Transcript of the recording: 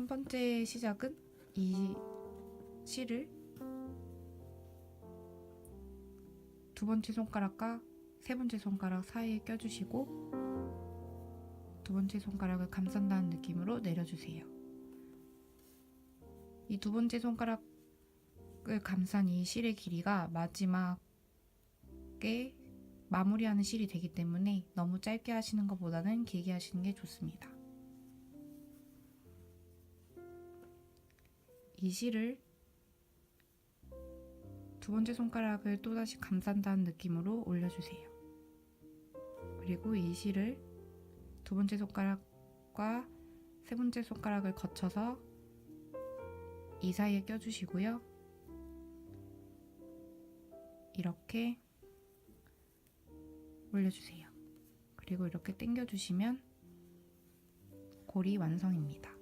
한 번째 시작은 이 실을 두 번째 손가락과 세 번째 손가락 사이에 껴주시고 두 번째 손가락을 감싼다는 느낌으로 내려주세요. 이 두 번째 손가락을 감싼 이 실의 길이가 마지막에 마무리하는 실이 되기 때문에 너무 짧게 하시는 것보다는 길게 하시는 게 좋습니다. 이 실을 두 번째 손가락을 또다시 감싼다는 느낌으로 올려주세요. 그리고 이 실을 두 번째 손가락과 세 번째 손가락을 거쳐서 이 사이에 껴주시고요. 이렇게 올려주세요. 그리고 이렇게 당겨주시면 골이 완성입니다.